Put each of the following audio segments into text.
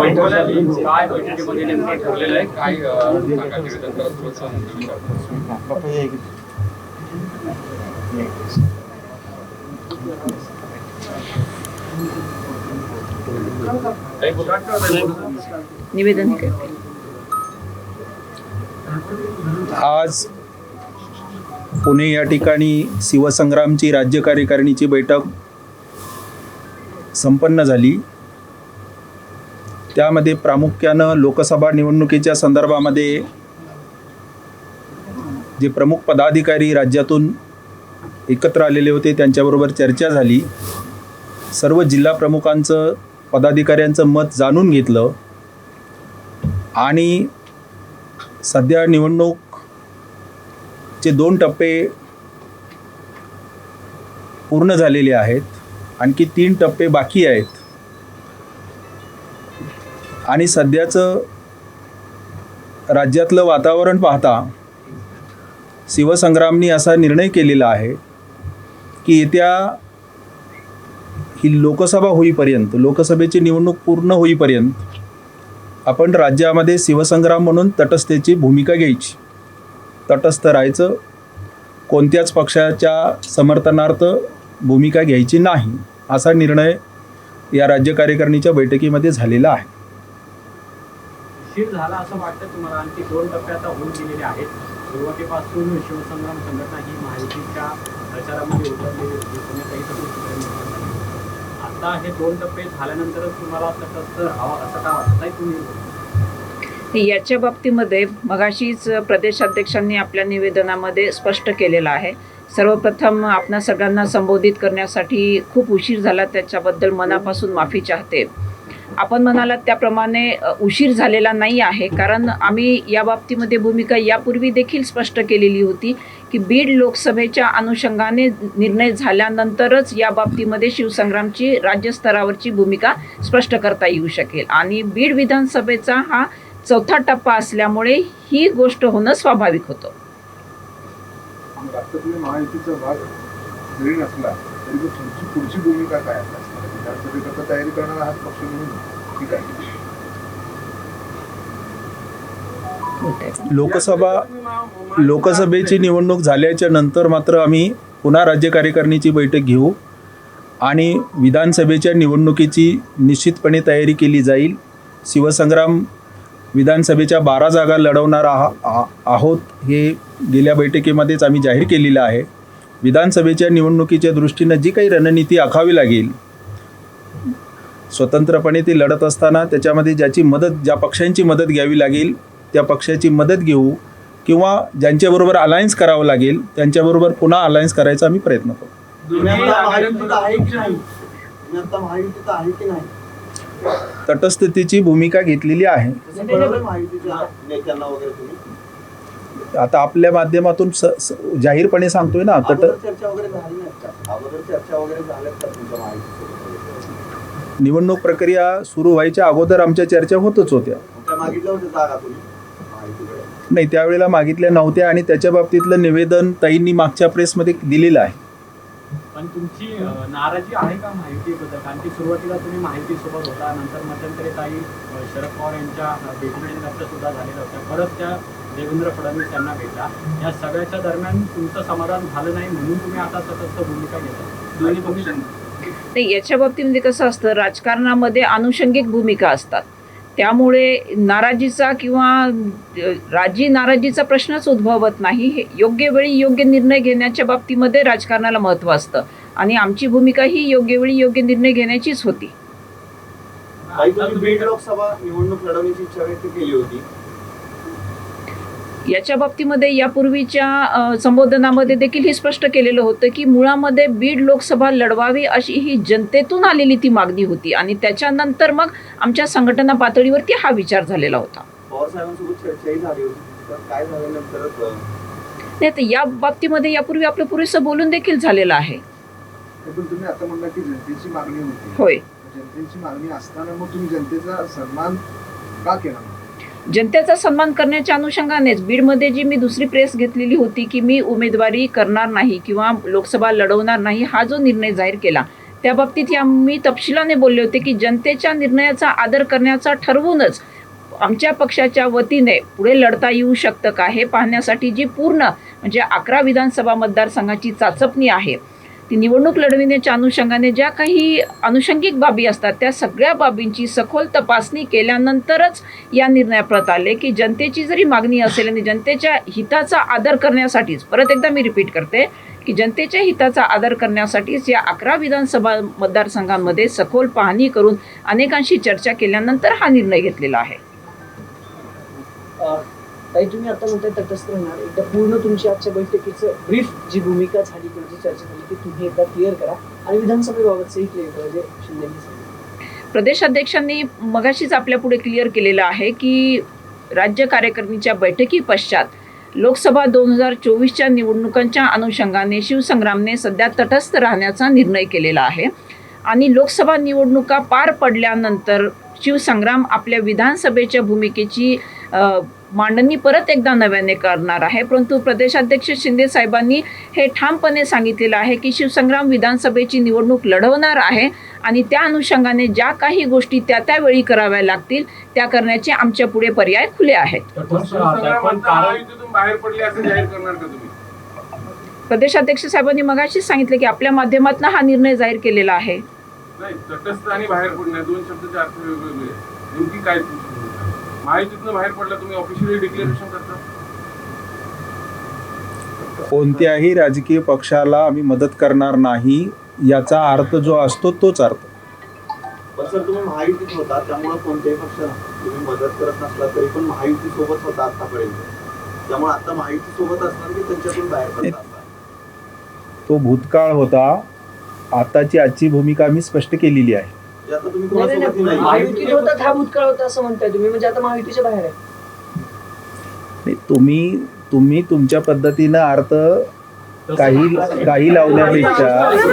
काय बैठकीमध्ये नेमकं ठरलेलं आहे काय सांगा निवेदन निवेदन आज पुणे या ठिकाणी शिवसंग्रामची राज्य कार्यकारिणीची बैठक संपन्न झाली. त्यामध्ये प्रामुख्यानं लोकसभा निवडणुकीच्या संदर्भामध्ये जे प्रमुख पदाधिकारी राज्यातून एकत्र आलेले होते त्यांच्याबरोबर चर्चा झाली. सर्व जिल्हा प्रमुखांचं पदाधिकाऱ्यांचं मत जाणून घेतलं. आणि सध्या निवडणूकचे दोन टप्पे पूर्ण झालेले आहेत. आणखी तीन टप्पे बाकी आहेत. आणि सध्याचं राज्यातलं वातावरण पाहता शिवसंग्रामनी असा निर्णय केलेला आहे की येत्या ही लोकसभा होईपर्यंत लोकसभेची निवडणूक पूर्ण होईपर्यंत आपण राज्यामध्ये शिवसंग्राम म्हणून तटस्थतेची भूमिका घ्यायची. तटस्थ राहायचं कोणत्याच पक्षाच्या समर्थनार्थ भूमिका घ्यायची नाही असा निर्णय या राज्य कार्यकारिणीच्या बैठकीमध्ये झालेला आहे. स्थिर झाला असं वाटतं तुम्हाला? आणखी दोन टप्पे आता होऊन गेलेले आहेत. सुरुवातीपासून शिवसंग्राम संघटना ही महायुतीच्या प्रचारामध्ये उतरलेली होती. आता हे दोन टप्पे झाल्यानंतरच तुम्हाला तटस्थ राहावं असं का वाटत नाही तुम्ही याच्या बाबतीमध्ये मगाशीच प्रदेशाध्यक्षांनी आपल्या निवेदनामध्ये स्पष्ट केलेलं आहे. सर्वप्रथम आपणा सगळ्यांना संबोधित करण्यासाठी खूप उशीर झाला. त्याच्याबद्दल मनापासून माफी चाहते. आपण म्हणालात त्याप्रमाणे उशीर झालेला नाही आहे. कारण आम्ही या बाबतीमध्ये भूमिका यापूर्वी देखील स्पष्ट केलेली होती की बीड लोकसभेच्या अनुषंगाने निर्णय झाल्यानंतरच या बाबतीमध्ये शिवसंग्रामची राज्यस्तरावरची भूमिका स्पष्ट करता येऊ शकेल. आणि बीड विधानसभेचा हा चौथा टप्पा असल्यामुळे ही गोष्ट होणं स्वाभाविक होतं. राष्ट्रपती महायुतीचा भाग जरी नसला तरी पुढची भूमिका काय असणार तयारी करणारा हाच पक्ष म्हणून? ठीक आहे. लोकसभा लोकसभेची निवडणूक झाल्याच्यानंतर मात्र आम्ही पुन्हा राज्य कार्यकारिणीची बैठक घेऊ आणि विधानसभेच्या निवडणुकीची निश्चितपणे तयारी केली जाईल. शिवसंग्राम विधानसभेच्या बारा जागा लढवणार आहा आ- आहोत हे गेल्या बैठकीमध्येच आम्ही जाहीर केलेलं आहे. विधानसभेच्या निवडणुकीच्या दृष्टीनं जी काही रणनीती आखावी लागेल स्वतंत्रपणे ती लढत असताना त्याच्यामध्ये ज्याची मदत ज्या पक्षांची मदत घ्यावी लागेल त्या पक्षाची मदत घेऊ किंवा ज्यांच्याबरोबर अलायन्स करावं लागेल त्यांच्याबरोबर पुन्हा अलायन्स करायचा आम्ही प्रयत्न करू. आता महायुतीत आहे की नाही? तुम्ही आता महायुतीत आहे की नाही? तटस्थतेची भूमिका घेतलेली आहे. तुम्ही? आता आपल्या माध्यमातून स स- जाहीरपणे सांगतोय ना तट चर्चा वगैरे झाली निवडणूक प्रक्रिया सुरू व्हायच्या अगोदर आमच्या चर्चा होतच होत्या. नाही त्यावेळेला मागितल्या नव्हत्या आणि त्याच्या बाबतीतलं निवेदन ताईंनी मागच्या प्रेसमध्ये दिलेलं आहे. पण तुमची नाराजी आहे का माहितीबद्दल? कारण की सुरुवातीला तुम्ही माहितीसोबत होता नंतर मध्यंतरी अं, शरद पवार यांच्या अं, भेटीनंतर सुद्धा झालेल्या होत्या. परत त्या देवेंद्र फडणवीस यांना भेटला. या सगळ्याच्या दरम्यान तुमचं समाधान झालं नाही म्हणून तुम्ही आता तटस्थ भूमिका घेता. नाही याच्या बाबतीमध्ये कसं असतं राजकारणामध्ये अनुषंगिक भूमिका असतात. त्यामुळे नाराजीचा किंवा राजी नाराजीचा प्रश्नच उद्भवत नाही. हे योग्य वेळी योग्य निर्णय घेण्याच्या बाबतीमध्ये राजकारणाला महत्त्व असतं. आणि आमची भूमिका ही योग्य वेळी योग्य निर्णय घेण्याचीच होती. लोकसभा निवडणूक लढवण्याची इच्छा व्यक्त केली होती. याच्या बाबतीमध्ये यापूर्वीच्या संबोधनामध्ये देखील हे स्पष्ट केलेलं होतं की मुळामध्ये बीड लोकसभा लढवावी अशी ही जनतेतून आलेली ती मागणी होती आणि त्याच्यानंतर मग आमच्या संघटना पातळीवरती हा विचार झालेला होता. नाही तर या बाबतीमध्ये यापूर्वी आपलं पुरेसं बोलून देखील झालेलं आहे. होय. जनतेची मागणी असताना मग तुम्ही जनतेचा सन्मान का केला? जनतेचा सन्मान करण्याच्या अनुषंगानेच बीडमध्ये जी मी दुसरी प्रेस घेतलेली होती की मी उमेदवारी करणार नाही किंवा लोकसभा लढवणार नाही हा जो निर्णय जाहीर केला त्या बाबतीत या मी तपशिलाने बोलले होते की जनतेच्या निर्णयाचा आदर करण्याचा ठरवूनच आमच्या पक्षाच्या वतीने पुढे लढता येऊ शकतं का हे पाहण्यासाठी जी पूर्ण म्हणजे अकरा विधानसभा मतदारसंघाची चाचपणी आहे ती निवडणूक लढविण्याच्या अनुषंगाने ज्या काही अनुषंगिक बाबी असतात त्या सगळ्या बाबींची सखोल तपासणी केल्यानंतरच या निर्णयाप्रत आले की जनतेची जरी मागणी असेल आणि जनतेच्या हिताचा आदर करण्यासाठीच परत एकदा मी रिपीट करते की जनतेच्या हिताचा आदर करण्यासाठीच या अकरा विधानसभा मतदारसंघांमध्ये सखोल पाहणी करून अनेकांशी चर्चा केल्यानंतर हा निर्णय घेतलेला आहे. ताई तुम्ही आता म्हणताय तटस्थ राहणार. एकदा पूर्ण तुमची आजच्या बैठकीचं ब्रीफ जी भूमिका झाली किंवा जी चर्चा झाली ती तुम्ही एकदा क्लिअर करा आणि विधानसभेबाबतचंही क्लिअर करा जे शिंदेनी सांगितलं. प्रदेशाध्यक्षांनी मगाशीच आपल्या पुढे क्लिअर केलेलं आहे की राज्य कार्यकारिणीच्या बैठकी पश्चात लोकसभा दोन हजार चोवीसच्या निवडणुकांच्या अनुषंगाने शिवसंग्रामने सध्या तटस्थ राहण्याचा निर्णय केलेला आहे. आणि लोकसभा निवडणुका पार पडल्यानंतर शिवसंग्राम आपल्या विधानसभेच्या भूमिकेची मांडणी परत एकदा नव्याने करणार आहे परंतु प्रदेशाध्यक्ष शिंदे साहेबांनी हे ठामपणे सांगितलेलं आहे की शिवसंग्राम विधानसभेची निवडणूक लढवणार आहे आणि त्या अनुषंगाने ज्या काही गोष्टी त्या त्यावेळी कराव्या लागतील त्या करण्याचे आमच्या पुढे पर्याय खुले आहेत तटस्थ राहताय पण कारण महायुतीतून बाहेर पडले असं जाहीर करणार का तुम्ही प्रदेशाध्यक्ष साहेबांनी मगाशीच सांगितलं की आपल्या माध्यमातून हा निर्णय जाहीर केलेला आहे नाही तटस्थ आणि बाहेर पडणे दोन शब्दाचे अर्थ वेगवेगळे आहेत. नेमकी काय? महायुतीतनं बाहेर पडला तुम्ही ऑफिशियली डिक्लेरेशन करता? कोणत्याही राजकीय पक्षाला आम्ही मदत करणार नाही याचा अर्थ जो असतो तोच अर्थ. पण सर तुम्ही महायुतीत होता त्यामुळे कोणत्याही पक्षाला तुम्ही मदत करत नसला तरी पण महायुती सोबत होता आतापर्यंत त्यामुळे आता महायुती सोबत असणार की त्यांच्यातून बाहेर तो भूतकाळ होता. आताची आजची भूमिका आम्ही स्पष्ट केलेली आहे. जे आता तुम्ही नाही, नाही, कोणासोबतही नाही. नाही. महायुतीत होतात हा भूतकाळ होता असं म्हणताय तुम्ही. म्हणजे आता महायुतीच्या बाहेर आहे. नाही, तुम्ही तुम्ही तुमच्या पद्धतीनं अर्थ काही काही लावण्यापेक्षा आपल्या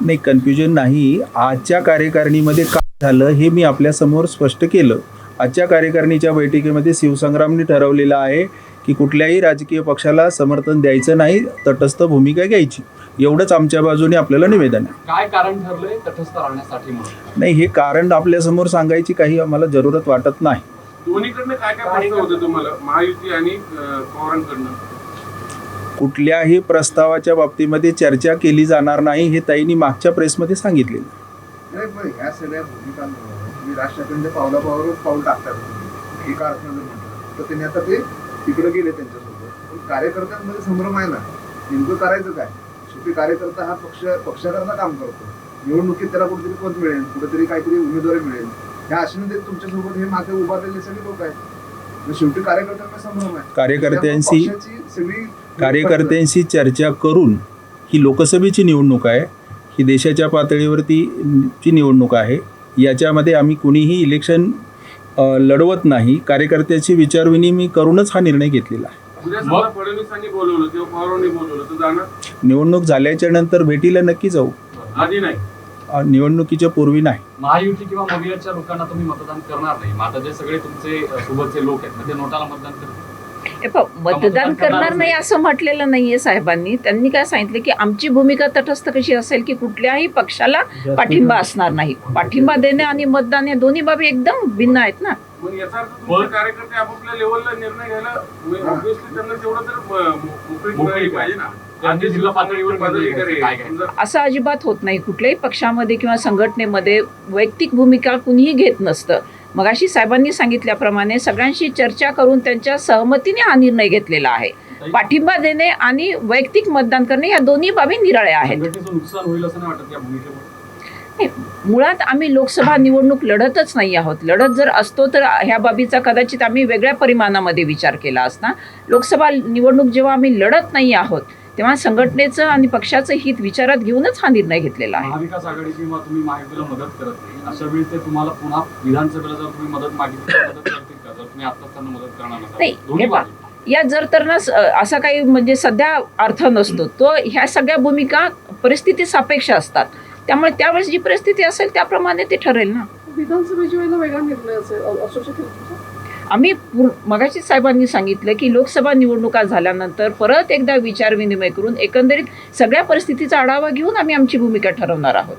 नाही कन्फ्युजन नाही. आजच्या कार्यकारिणीमध्ये काय झालं हे मी आपल्यासमोर स्पष्ट केलं. आजच्या कार्यकारिणीच्या बैठकीमध्ये शिवसंग्रामने ठरवलेलं आहे की कुठल्याही राजकीय पक्षाला समर्थन द्यायचं नाही तटस्थ भूमिका घ्यायची. एवढंच आमच्या बाजूने आपल्याला निवेदन आहे. काय कारण ठरलंय तटस्थ राहण्यासाठी नाही हे कारण आपल्यासमोर सांगायची काही आम्हाला जरूरत वाटत नाही. दोन्हीकडनं काय काय होते तुम्हाला? महायुती आणि पवारांकडनं? कुठल्याही प्रस्तावाच्या बाबतीमध्ये चर्चा केली जाणार नाही हे ताईंनी मागच्या प्रेसमध्ये सांगितलेलं नाही पण ह्या सगळ्या भूमिकांमुळे तुम्ही राज ठाकरेंच्या पावला पावलावर पाऊल टाकतात. एका अर्थानं म्हटलं तर त्यांनी आता ते तिकडे गेले त्यांच्यासोबत. पण कार्यकर्त्यांमध्ये संभ्रम आहे ना. नेमकं करायचं काय? शेवटी कार्यकर्ता हा पक्ष पक्षाकरता काम करतो. निवडणुकीत त्याला कुठेतरी पद मिळेल कुठेतरी काहीतरी उमेदवारी मिळेल. ह्या आशेने ते तुमच्यासोबत हे मागे उभारलेले सगळे लोक आहेत. शेवटी कार्यकर्त्यांना संभ्रम आहे. कार्यकर्त्यांशी सगळी कार्यकर्त्यांशी चर्चा करून ही लोकसभेची निवडणूक आहे. ही देशाच्या पातळीवरती ची निवडणूक आहे. याच्यामध्ये आम्ही कुणीही इलेक्शन लढवत नाही. कार्यकर्त्याची विचारविनिमय करूनच हा निर्णय घेतलेला आहे. उद्या समजा फडणवीसांनी बोलवलं किंवा पवारांनी बोलवलं तर जाणार? निवडणूक झाल्याच्यानंतर भेटीला नक्की जाऊ. आधी नाही. निवडणुकीच्या पूर्वी नाही. महायुती किंवा मगिलच्या लोकांना तुम्ही मतदान करणार नाही. आता जे सगळे तुमचे सोबतचे लोक आहेत म्हणजे नोटाला मतदान करतील. मतदान करणार नाही. असं म्हटलेलं नाहीये साहेबांनी. त्यांनी काय सांगितलं की आमची भूमिका तटस्थ कशी असेल की कुठल्याही पक्षाला पाठिंबा असणार नाही. पाठिंबा देणे आणि मतदान या दोन्ही बाबी एकदम भिन्न आहेत ना. कार्यकर्ते आपापल्या लेवलला निर्णय घ्यायला असं अजिबात होत नाही. कुठल्याही पक्षामध्ये किंवा संघटनेमध्ये वैयक्तिक भूमिका कुणीही घेत नसतं. मगाशी साहेबांनी सांगितल्याप्रमाणे सगळ्यांशी चर्चा करून त्यांच्या सहमतीने हा निर्णय घेतलेला आहे. पाठिंबा देणे आणि वैयक्तिक मतदान करणे या दोन्ही बाबी निराळ्या आहेत. मुळात आम्ही लोकसभा निवडणूक लढतच नाही आहोत. लढत जर असतो तर ह्या बाबीचा कदाचित आम्ही वेगळ्या परिमाणामध्ये विचार केला असता. लोकसभा निवडणूक जेव्हा आम्ही लढत नाही आहोत तेव्हा संघटनेचं आणि पक्षाचं हित विचारात घेऊनच हा निर्णय घेतलेला आहे. महाविकास आघाडी किंवा तुम्ही महायुतीला मदत करत नाही अशा वेळी ते तुम्हाला पुन्हा विधानसभेला जर तुम्ही मदत मागितली तर मदत करतील का? जर तुम्ही आत्ताच त्यांना मदत करणार नाही, नसाल दोन्ही हे पहा. बाजू या जर तर ना स- असा काही म्हणजे सध्या अर्थ नसतो. तो ह्या सगळ्या भूमिका परिस्थिती सापेक्ष असतात. त्यामुळे त्यावेळेस जी परिस्थिती असेल त्याप्रमाणे ते ठरेल ना. विधानसभेच्या वेळेला वेगळा निर्णय असेल असू शकेल आम्ही मगाशी साहेबांनी सांगितलं की लोकसभा निवडणुका झाल्यानंतर परत एकदा विचारविनिमय करून एकंदरीत सगळ्या परिस्थितीचा आढावा घेऊन आम्ही आमची भूमिका ठरवणार आहोत.